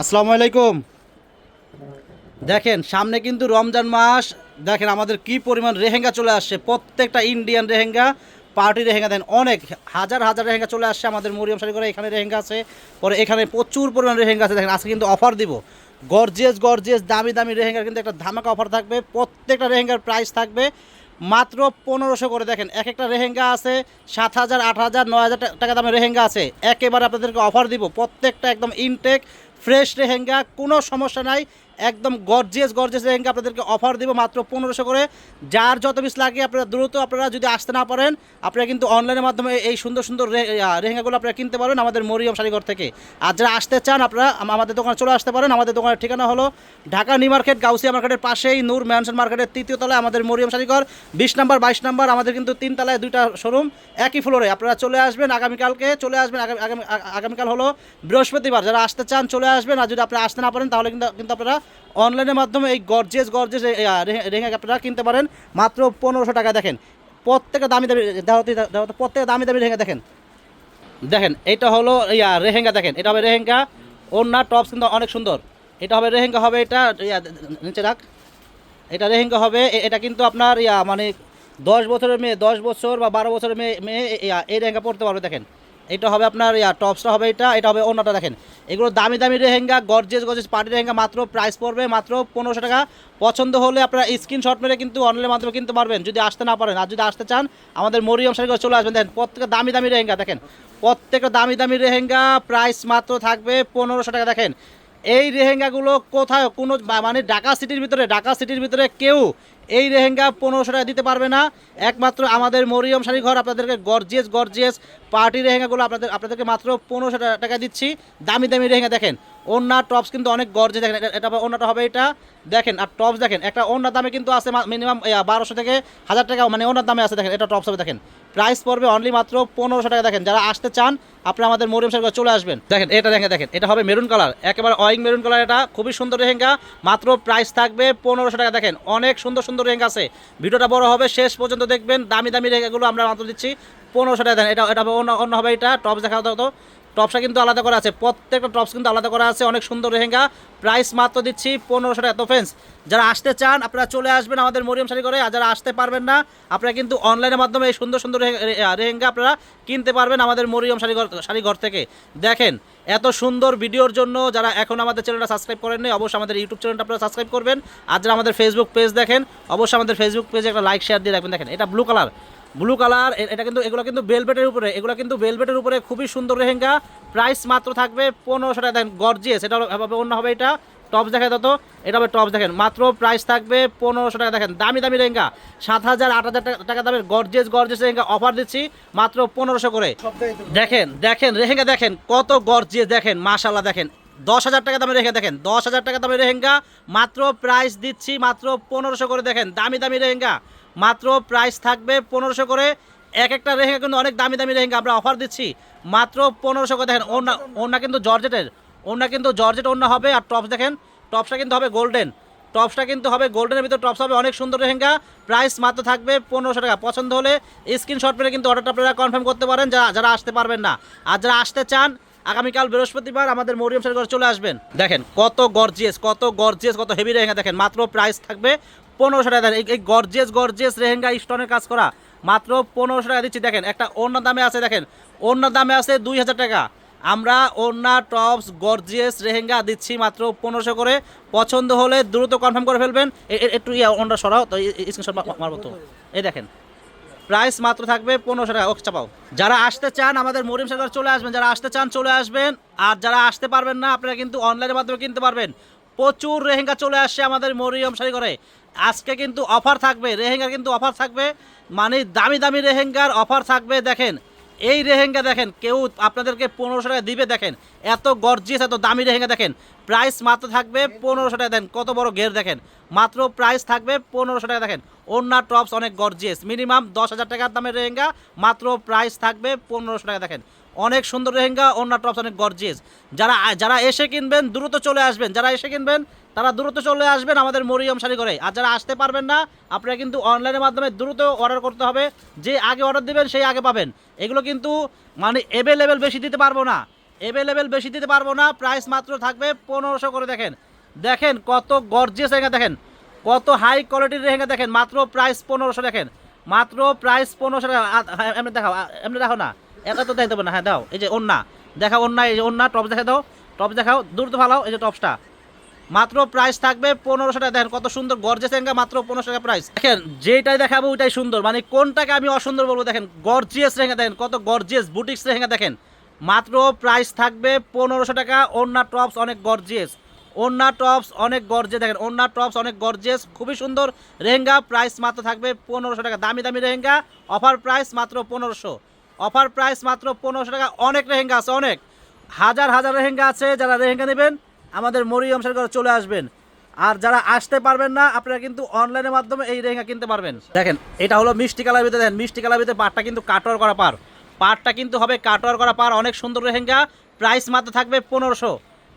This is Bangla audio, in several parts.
আসসালামু আলাইকুম। দেখেন, সামনে কিন্তু রমজান মাস। দেখেন আমাদের কি পরিমাণ রেহেঙ্গা চলে আসছে। প্রত্যেকটা Indian lehenga party lehenga, then অনেক, হাজার হাজার রেহেঙ্গা চলে আসছে আমাদের মরিয়ম করে এখানে রেহেঙ্গা আছে, পরে এখানে প্রচুর পরিমাণ রেহেঙ্গা আছে। দেখেন, আজকে কিন্তু অফার দিব। গর্জিয়াস গর্জিয়াস দামি দামি রেহেঙ্গার কিন্তু একটা ধামাকা অফার থাকবে। প্রত্যেকটা রেহেঙ্গার প্রাইস থাকবে মাত্র পনেরোশো করে। দেখেন, এক একটা রেহেঙ্গা আছে, সাত হাজার, আট হাজার, নয় হাজার টাকা দামের রেহেঙ্গা আছে। একেবারে আপনাদেরকে অফার দিব। প্রত্যেকটা একদম ইনটেক ফ্রেশ রেহেঙ্গা কোনো সমস্যা নাই। একদম গর্জিয়াস গর্জিয়াস রেহেঙ্গা আপনাদেরকে অফার দিব মাত্র পনেরোশো করে। যার যত পিস লাগে আপনারা দ্রুত আপনারা যদি আসতে না পারেন, আপনারা কিন্তু অনলাইনের মাধ্যমে এই সুন্দর সুন্দর রেহেঙ্গাগুলো আপনারা কিনতে পারেন আমাদের মরিয়ম শাড়িঘর থেকে। আর যারা আসতে চান আপনারা আমাদের দোকানে চলে আসতে পারেন। আমাদের দোকানের ঠিকানা হলো ঢাকা নিউ মার্কেট, গাউসিয়া মার্কেটের পাশেই, নূর ম্যানশন মার্কেটের তৃতীয় তলায় আমাদের মরিয়ম শাড়িঘর। বিশ নাম্বার, বাইশ নাম্বার, আমাদের কিন্তু তিন তলায় দুইটা শোরুম একই ফ্লোরে আপনারা চলে আসবেন আগামীকালকে, চলে আসবেন আগামী, আগামীকাল হলো বৃহস্পতিবার। যারা আসতে চান চলে আসবেন। আর যদি আপনারা আসতে না পারেন তাহলে কিন্তু কিন্তু আপনারা অনলাইনের মাধ্যমে এই গর্জেস গর্জেস রেহেঙ্গা আপনারা কিনতে পারেন। মাত্র পনেরোশো টাকা দেখেন। প্রত্যেকটা দামি দামি দেওয়াতে প্রত্যেকটা দামি দামি রেহেঙ্গা দেখেন। দেখেন, এটা হলো, ইয়া, রেহেঙ্গা দেখেন। এটা হবে রেহেঙ্গা। ওড়না, টপস কিন্তু অনেক সুন্দর। এটা হবে রেহেঙ্গা, হবে এটা, ইয়া নিচে রাখ। এটা রেহেঙ্গা হবে এটা কিন্তু আপনার, ইয়া মানে দশ বছরের মেয়ে, দশ বছর বা বারো বছরের মেয়ে মেয়ে এই রেহেঙ্গা পড়তে পারবে, দেখেন। এটা হবে আপনার, ইয়া, টপসটা হবে এটা এটা হবে অন্যটা দেখেন। এগুলো দামি দামি lehenga gorgeous gorgeous party lehenga, মাত্র প্রাইস পড়বে মাত্র পনেরোশো টাকা। পছন্দ হলে আপনারা স্ক্রিনশট মেরে কিন্তু অনলাইনের মাধ্যমে কিনতে পারবেন, যদি আসতে না পারেন। আর যদি আসতে চান, আমাদের মরিয়ম শাড়ি চলে আসবেন। দেখেন, প্রত্যেকটা দামি দামি রেহেঙ্গা দেখেন, প্রত্যেকটা দামি দামি রেহেঙ্গা প্রাইস মাত্র থাকবে পনেরোশো টাকা দেখেন। এই রেহেঙ্গাগুলো কোথায়? কোনো মানে ঢাকা সিটির ভিতরে, ঢাকা সিটির ভিতরে কেউ এই রেহেঙ্গা পনেরোশো টাকা দিতে পারবে না। একমাত্র আমাদের মরিয়ম শাড়ি ঘর, আপনাদেরকে গর্জিয়াস গর্জিয়াস পার্টি রেহেঙ্গাগুলো আপনাদের, আপনাদেরকে মাত্র পনেরোশো টাকা দিচ্ছি। দামি দামি রেহেঙ্গা দেখেন। ওন্না টপস কিন্তু অনেক গর্জে দেখেন, এটা- ওন্নাটা হবে এটা। দেখেন, আর টপস দেখেন, একটা ওন্নার দামে কিন্তু আছে মিনিমাম বারোশো থেকে হাজার টাকা মানে ওনার দামে আছে, দেখেন, এটা টপস হবে, দেখেন। প্রাইস পড়বে অনলি মাত্র পনেরোশো টাকা, দেখেন, যারা আসতে চান, আপনারা আমাদের মরিয়ম ঘর চলে আসবেন। দেখেন, এটা দেখেন দেখেন, এটা হবে মেরুন কালার একেবারে অয়িং মেরুন কালার এটা, খুবই সুন্দর রেহেঙ্গা মাত্র প্রাইস থাকবে পনেরোশো টাকা, দেখেন, অনেক সুন্দর সুন্দর রেহেঙ্গা আছে। ভিডিওটা বড় হবে, শেষ পর্যন্ত দেখবেন, দামি দামি রেহেঙ্গাগুলো আমরা মাত্র দিচ্ছি, পনেরোশো টাকা দেন এটা এটা অন্য অন্য হবে এটা টপস দেখা হতো টপসটা কিন্তু আলাদা করা আছে। প্রত্যেকটা টপস কিন্তু আলাদা করা আছে। অনেক সুন্দর রেহেঙ্গা প্রাইস মাত্র দিচ্ছি পনেরোশো টাকা। তো ফ্রেন্ডস যারা আসতে চান, আপনারা চলে আসবেন আমাদের মরিয়ম শাড়ি করে আর যারা আসতে পারবেন না, আপনারা কিন্তু অনলাইনের মাধ্যমে এই সুন্দর সুন্দর রেহেঙ্গা আপনারা কিনতে পারবেন আমাদের মরিয়ম শাড়ি ঘর শাড়ি ঘর থেকে। দেখেন, এত সুন্দর ভিডিওর জন্য যারা এখন আমাদের চ্যানেলটা সাবস্ক্রাইব করেননি অবশ্যই আমাদের ইউটিউব চ্যানেলটা আপনারা সাবস্ক্রাইব করবেন। আর যারা আমাদের ফেসবুক পেজ দেখেন, অবশ্যই আমাদের ফেসবুক পেজে একটা লাইক শেয়ার দিয়ে রাখবেন। দেখেন, এটা ব্লু কালার ব্লু কালার এটা কিন্তু, এগুলো কিন্তু বেলবেটের উপরে, এগুলো কিন্তু বেলবেটের উপরে খুবই সুন্দর রেহেঙ্গা প্রাইস মাত্র থাকবে পনেরোশো টাকা। দেখেন গর্জিয়াস এটা হবে অন্য হবে এটা। টপস দেখা তো এটা হবে টপস দেখেন। মাত্র প্রাইস থাকবে পনেরোশো টাকা। দেখেন, দামি দামি রেহেঙ্গা সাত হাজার, আট হাজার টাকা- দামের গর্জিয়াস গর্জিয়াস রেহেঙ্গা অফার দিচ্ছি, মাত্র পনেরোশো করে। দেখেন দেখেন রেহেঙ্গা দেখেন, কত গর্জিয়াস দেখেন মাশাল্লাহ দেখেন। দশ হাজার টাকা দামের রেহেঙ্গা দেখেন, দশ হাজার টাকা দামের রেহেঙ্গা মাত্র প্রাইস দিচ্ছি, মাত্র পনেরোশো করে। দেখেন, দামি দামি রেহেঙ্গা মাত্র প্রাইস থাকবে পনেরোশো করে। এক একটা রেহেঙ্গা কিন্তু অনেক দামি দামি রেহেঙ্গা আমরা অফার দিচ্ছি। মাত্র পনেরোশো করে। দেখেন ওনা ওনা কিন্তু জর্জেটের। ওনা কিন্তু জর্জেট ওনা হবে আর টপস দেখেন টপসটা কিন্তু হবে গোল্ডেন টপসটা কিন্তু হবে গোল্ডেনের ভিতরে টপস হবে অনেক সুন্দর লেহেঙ্গা। প্রাইস মাত্র থাকবে পনেরোশো টাকা। পছন্দ হলে স্ক্রিনশট পেলে কিন্তু অর্ডারটা আপনারা কনফার্ম করতে পারেন, যারা যারা আসতে পারবেন না। আর যারা আসতে চান, আগামীকাল বৃহস্পতিবার আমাদের মরিয়ম সারি করে চলে আসবেন। দেখেন, কত গর্জিয়াস কত গর্জিয়াস কত হেভি রেহেঙ্গা দেখেন, মাত্র প্রাইস থাকবে পনেরোশো টাকা এই- গর্জিয়াস গর্জিয়াস রেহেঙ্গা স্টোনের কাজ করা। মাত্র পনেরোশো টাকা দিচ্ছি। দেখেন, একটা অন্য দামে আছে, দেখেন। অন্য দামে আছে দুই হাজার টাকা। আমরা ওড়না, টপস গর্জিয়াস রেহেঙ্গা দিচ্ছি মাত্র পনেরোশো করে। পছন্দ হলে দ্রুত কনফার্ম করে ফেলবেন। একটু ইয়া ওনটা সরাও। তো স্ক্রিনশট মারবো তো। এই দেখেন প্রাইস মাত্র থাকবে পনেরোশো টাকা। ওকে, চাপাও। যারা আসতে চান, আমাদের মরিম সাগর চলে আসবেন। যারা আসতে চান, চলে আসবেন। আর যারা আসতে পারবেন না, আপনারা কিন্তু অনলাইনের মাধ্যমে কিনতে পারবেন। প্রচুর রেহেঙ্গা চলে আসছে আমাদের মরিয়ম শাড়ি করে আজকে কিন্তু অফার থাকবে, রেহেঙ্গার কিন্তু অফার থাকবে। মানে দামি দামি রেহেঙ্গার অফার থাকবে, দেখেন। এই রেহেঙ্গা দেখেন, কেউ আপনাদেরকে পনেরোশো টাকা দিবে, দেখেন। এত গর্জিয়াস, এত দামি রেহেঙ্গা, দেখেন। প্রাইস মাত্র থাকবে পনেরোশো টাকা দেন কত বড় ঘের, দেখেন। মাত্র প্রাইস থাকবে পনেরোশো টাকা, দেখেন। ওন্না টপস অনেক গর্জিয়াস। মিনিমাম দশ হাজার টাকার দামের রেহেঙ্গা, মাত্র প্রাইস থাকবে পনেরোশো টাকা, দেখেন। অনেক সুন্দর লেহেঙ্গা ওন্না টপস অনেক গর্জিয়াস যারা যারা এসে কিনবেন দ্রুত চলে আসবেন। যারা এসে কিনবেন তারা দ্রুত চলে আসবেন আমাদের মরিয়ম শাড়ি করে আর যারা আসতে পারবেন না আপনারা কিন্তু অনলাইনের মাধ্যমে দ্রুত অর্ডার করতে হবে। যে আগে অর্ডার দিবেন সেই আগে পাবেন। এগুলো কিন্তু মানে অ্যাভেলেবেল বেশি দিতে পারব না। অ্যাভেলেবেল বেশি দিতে পারব না। প্রাইস মাত্র থাকবে পনেরোশো করে দেখেন। দেখেন কত গর্জিয়াস রেহেঙ্গা দেখেন। কত হাই কোয়ালিটির রেহেঙ্গা দেখেন। মাত্র প্রাইস পনেরোশো দেখেন। মাত্র প্রাইস পনেরোশো টাকা। হ্যাঁ, এমনি দেখাও এমনি দেখো না। এত তো দেখতে পাবে না হ্যাঁ দাও। এই যে ওন্না দেখাও ওন্না এই যে ওন্না টপ দেখা দাও টপ দেখাও দূর তো ভালো এই যে টপসটা মাত্র প্রাইস থাকবে পনেরোশো টাকা। দেখেন কত সুন্দর গর্জেস রেহেঙ্গা মাত্র পনেরোশো টাকা প্রাইস দেখেন যেটাই দেখাবো ওইটাই সুন্দর। মানে কোনটাকে আমি অসুন্দর বলব, দেখেন গর্জিয়াস রেহেঙ্গা দেখেন, কত গর্জিয়াস বুটিক্স রেহেঙ্গা দেখেন। মাত্র প্রাইস থাকবে পনেরোশো টাকা। ওন্না টপস অনেক গর্জিয়াস ওন্না টপস অনেক গর্জে দেখেন ওন্না টপস অনেক গর্জেস খুবই সুন্দর রেহেঙ্গা প্রাইস মাত্র থাকবে পনেরোশো টাকা। দামি দামি রেহেঙ্গা অফার প্রাইস মাত্র পনেরোশো। অফার প্রাইস মাত্র পনেরোশো টাকা। অনেক রেহেঙ্গা আছে, অনেক। হাজার হাজার রেহেঙ্গা আছে, যারা রেহেঙ্গা নেবেন, আমাদের মরিয়ম সরকার চলে আসবেন। আর যারা আসতে পারবেন না, আপনারা কিন্তু অনলাইনের মাধ্যমে এই রেহেঙ্গা কিনতে পারবেন। দেখেন, এটা হলো মিষ্টি কালার ভিতরে, দেখেন, মিষ্টি কালার ভিতরে পাটটা কিন্তু কাটোয়ার করা পার পাটটা কিন্তু হবে কাটোয়ার করা পার অনেক সুন্দর রেহেঙ্গা প্রাইস মাত্র থাকবে পনেরোশো।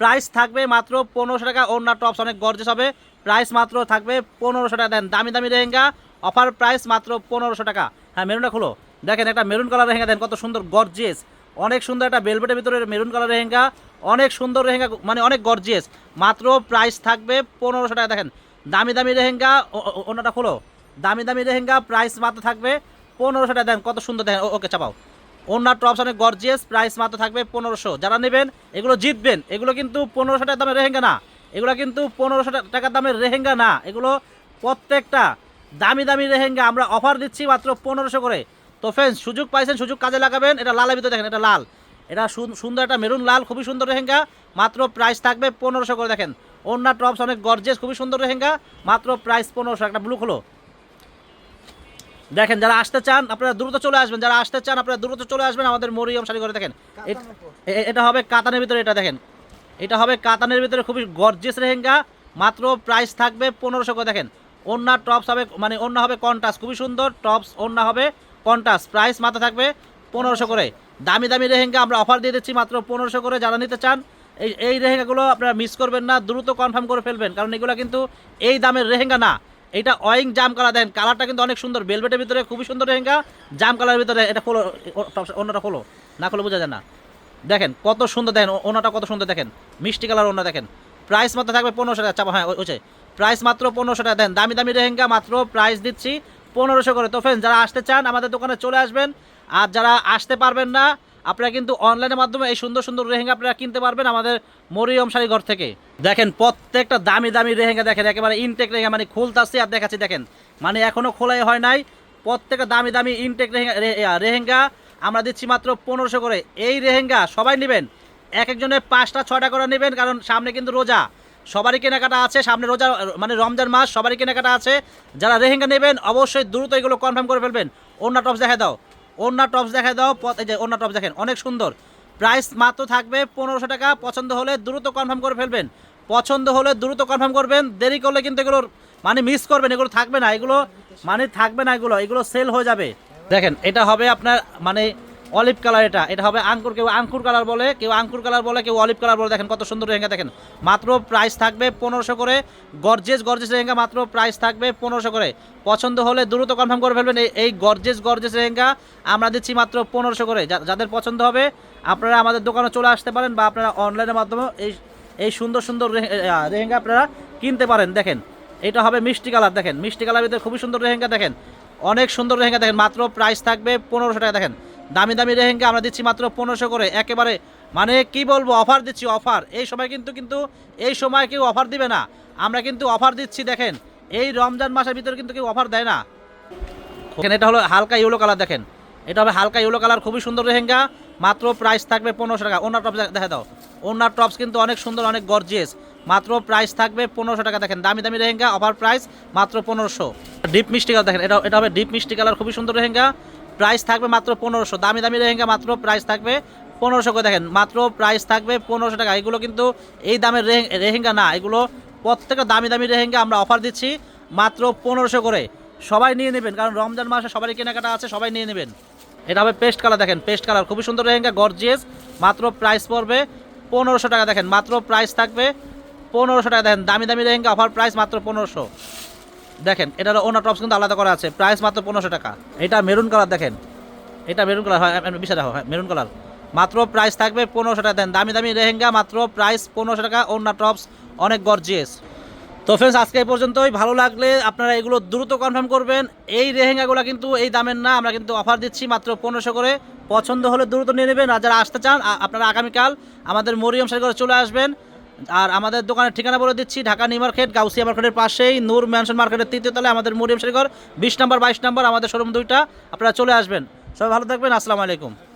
প্রাইস থাকবে মাত্র পনেরোশো টাকা অন্য টপস অনেক গর্জেস হবে। প্রাইস মাত্র থাকবে পনেরোশো টাকা, দেন দামি দামি রেহেঙ্গা অফার প্রাইস মাত্র পনেরোশো টাকা। হ্যাঁ মেরুনটা খুলো। দেখেন একটা মেরুন কালার রেহেঙ্গা দেন কত সুন্দর গর্জিয়াস অনেক সুন্দর একটা বেলভেটের ভিতরে মেরুন কালার রেহেঙ্গা অনেক সুন্দর রেহেঙ্গা মানে অনেক গর্জিয়াস মাত্র প্রাইস থাকবে পনেরোশো টাকা। দেখেন, দামি দামি ও- অন্যটা খুলো। দামি দামি রেহেঙ্গা প্রাইস মাত্র থাকবে পনেরোশো টাকা। দেন কত সুন্দর, দেখেন ওকে চাপাও। ওনার টপস অনেক গর্জিয়াস প্রাইস মাত্র থাকবে পনেরোশো। যারা নেবেন, এগুলো জিতবেন। এগুলো কিন্তু পনেরোশো টাকা দামের রেহেঙ্গা না। এগুলো কিন্তু পনেরোশো টাকা দামের রেহেঙ্গা না। এগুলো প্রত্যেকটা দামি দামি রেহেঙ্গা আমরা অফার দিচ্ছি মাত্র পনেরোশো করে। তো ফ্রেন্ডস সুযোগ পাইছেন সুযোগ কাজে লাগাবেন। এটা লালের ভিতরে দেখেন এটা লাল। এটা সুন- সুন্দর একটা মেরুন লাল খুবই সুন্দর রেহেঙ্গা মাত্র প্রাইস থাকবে পনেরোশো করে দেখেন। ওনার টপস অনেক গর্জেস খুবই সুন্দর রেহেঙ্গা মাত্র প্রাইস পনেরোশো একটা ব্লু হলো দেখেন যারা আসতে চান আপনারা দ্রুত চলে আসবেন। যারা আসতে চান আপনারা দ্রুত চলে আসবেন আমাদের মরিয়ম শাড়ি করে দেখেন। এটা হবে কাতানের ভিতরে এটা দেখেন। এটা হবে কাতানের ভিতরে খুবই গর্জেস রেহেঙ্গা মাত্র প্রাইস থাকবে পনেরোশো করে দেখেন। ওন্না টপস হবে মানে অন্য হবে কন্টাস খুবই সুন্দর। টপস অন্য হবে কন্টাস প্রাইস মাত্র থাকবে পনেরোশো করে। দামি দামি রেহেঙ্গা আমরা অফার দিয়ে দিচ্ছি মাত্র পনেরোশো করে। যারা নিতে চান, এই এই রেহেঙ্গাগুলো আপনারা মিস করবেন না, দ্রুত কনফার্ম করে ফেলবেন। কারণ এগুলো কিন্তু এই দামের রেহেঙ্গা না। এটা অয়িং জাম কালার দেন। কালারটা কিন্তু অনেক সুন্দর। বেলভেটের ভিতরে খুবই সুন্দর রেহেঙ্গা জাম কালারের ভিতরে এটা খোলো অন্যটা খোলো না খোলো বোঝা যায় না। দেখেন, কত সুন্দর দেখেন ওনাটা কত সুন্দর দেখেন। মিষ্টি কালার ওনা দেখেন। প্রাইস মাত্র থাকবে পনেরোশো টাকা। চাপা হ্যাঁ ওছে প্রাইস মাত্র পনেরোশো টাকা। দেন, দামি দামি রেহেঙ্গা মাত্র প্রাইস দিচ্ছি পনেরোশো করে। তো ফ্রেন্ড যারা আসতে চান, আমাদের দোকানে চলে আসবেন। আর যারা আসতে পারবেন না, আপনারা কিন্তু অনলাইনের মাধ্যমে এই সুন্দর সুন্দর রেহেঙ্গা আপনারা কিনতে পারবেন আমাদের মরিয়ম শাড়ি ঘর থেকে। দেখেন, প্রত্যেকটা দামি দামি রেহেঙ্গা দেখেন, একেবারে ইনটেক রেহেঙ্গা মানে খুলতাছি আর দেখাচ্ছি, দেখেন। মানে এখনও খোলাই হয় নাই। প্রত্যেকটা দামি দামি ইনটেক রেহেঙ্গা রেহেঙ্গা আমরা দিচ্ছি মাত্র পনেরোশো করে। এই রেহেঙ্গা সবাই নেবেন। এক একজনের পাঁচটা, ছয়টা করে নেবেন, কারণ সামনে কিন্তু রোজা। সবারই কেনাকাটা আছে, সামনে রোজা মানে রমজান মাস, সবারই কেনাকাটা আছে। যারা রেহেঙ্গা নেবেন, অবশ্যই দ্রুত এগুলো কনফার্ম করে ফেলবেন। অন্য টপস দেখা দাও। অন্য টপস দেখা দাও এই যে অন্য টপস দেখেন, অনেক সুন্দর। প্রাইস মাত্র থাকবে পনেরোশো টাকা, পছন্দ হলে দ্রুত কনফার্ম করে ফেলবেন। পছন্দ হলে দ্রুত কনফার্ম করবেন, দেরি করলে কিন্তু এগুলোর মানে মিস করবেন, এগুলো থাকবে না, এগুলো মানে থাকবে না এগুলো এগুলো সেল হয়ে যাবে। দেখেন, এটা হবে আপনার মানে অলিভ কালার এটা এটা হবে আঙ্কুর, কেউ আঙ্কুর কালার বলে, কেউ আঙ্কুর কালার বলে, কেউ অলিভ কালার বলে, দেখেন কত সুন্দর রেহেঙ্গা দেখেন। মাত্র প্রাইস থাকবে পনেরোশো করে গর্জেস গর্জেস রেহেঙ্গা মাত্র প্রাইস থাকবে পনেরোশো করে। পছন্দ হলে দ্রুত কনফার্ম করে ফেলবেন এই- গর্জেস গর্জেস রেহেঙ্গা আমরা দিচ্ছি মাত্র পনেরোশো করে। যাদের পছন্দ হবে, আপনারা আমাদের দোকানে চলে আসতে পারেন বা আপনারা অনলাইনের মাধ্যমে এই এই সুন্দর সুন্দর রেহে- রেহেঙ্গা আপনারা কিনতে পারেন, দেখেন। এটা হবে মিষ্টি কালার, দেখেন। মিষ্টি কালার ভিতরে খুবই সুন্দর রেহেঙ্গা দেখেন। অনেক সুন্দর রেহেঙ্গা দেখেন। মাত্র প্রাইস থাকবে পনেরোশো টাকা, দেখেন। দামি দামি রেহেঙ্গা আমরা দিচ্ছি মাত্র পনেরোশো করে। একেবারে মানে কি বলব অফার দিচ্ছি অফার এই সময় কিন্তু কিন্তু, এই সময় কেউ অফার দিবে না। আমরা কিন্তু অফার দিচ্ছি, দেখেন, এই রমজান মাসের ভিতরে কিন্তু কেউ অফার দেয় না। এটা হলো হালকা ইয়েলো কালার দেখেন। এটা হবে হালকা ইয়েলো কালার খুবই সুন্দর রেহেঙ্গা মাত্র প্রাইস থাকবে পনেরোশো টাকা। ওনার টপস দেখা দাও। ওনার টপস কিন্তু অনেক সুন্দর, অনেক গর্জিয়াস মাত্র প্রাইস থাকবে পনেরোশো টাকা, দেখেন। দামি দামি রেহেঙ্গা অফার প্রাইস মাত্র পনেরোশো। ডিপ মিষ্টি কালার দেখেন, এটা এটা হবে ডিপ মিষ্টি কালার খুবই সুন্দর রেহেঙ্গা প্রাইস থাকবে মাত্র পনেরোশো। দামি দামি রেহেঙ্গা মাত্র প্রাইস থাকবে পনেরোশো করে দেখেন। মাত্র প্রাইস থাকবে পনেরোশো টাকা। এগুলো কিন্তু এই দামের রেহে- রেহেঙ্গা না, এগুলো প্রত্যেকটা দামি দামি রেহেঙ্গা আমরা অফার দিচ্ছি মাত্র পনেরোশো করে। সবাই নিয়ে নেবেন, কারণ রমজান মাসে সবারই কেনাকাটা আছে, সবাই নিয়ে নেবেন। এটা হবে পেস্ট কালার দেখেন পেস্ট কালার খুবই সুন্দর রেহেঙ্গা গর্জিয়াস মাত্র প্রাইস পড়বে পনেরোশো টাকা, দেখেন। মাত্র প্রাইস থাকবে পনেরোশো টাকা, দেখেন। দামি দামি রেহেঙ্গা অফার প্রাইস মাত্র পনেরোশো। দেখেন এটার ওনার টপস কিন্তু আলাদা করা আছে। প্রাইস মাত্র পনেরোশো টাকা। এটা মেরুন কালার দেখেন। এটা মেরুন কালার হয় দেখো হ্যাঁ মেরুন কালার মাত্র প্রাইস থাকবে পনেরোশো টাকা। দেন দামি দামি রেহেঙ্গা মাত্র প্রাইস পনেরোশো টাকা ওড়না টপস অনেক গর্জিয়াস তো ফ্রেন্ডস আজকে এই পর্যন্তই। ভালো লাগলে আপনারা এগুলো দ্রুত কনফার্ম করবেন। এই রেহেঙ্গাগুলো কিন্তু, এই দামের না, আমরা কিন্তু অফার দিচ্ছি মাত্র পনেরোশো করে। পছন্দ হলে দ্রুত নিয়ে নেবেন। আর যারা আসতে চান আপনারা আগামীকাল আমাদের মরিয়ম শাড়ি চলে আসবেন। আর আমাদের দোকানের ঠিকানা বলে দিচ্ছি, ঢাকা নিউ মার্কেট, গাউসিয়া মার্কেটের পাশেই, নূর ম্যানশন মার্কেটের তৃতীয় তলায় আমাদের মরিয়ম শেখর বিশ নম্বর, বাইশ নম্বর, আমাদের শোরুম দুইটা। আপনারা চলে আসবেন। সবাই ভালো থাকবেন, আসসালামু আলাইকুম।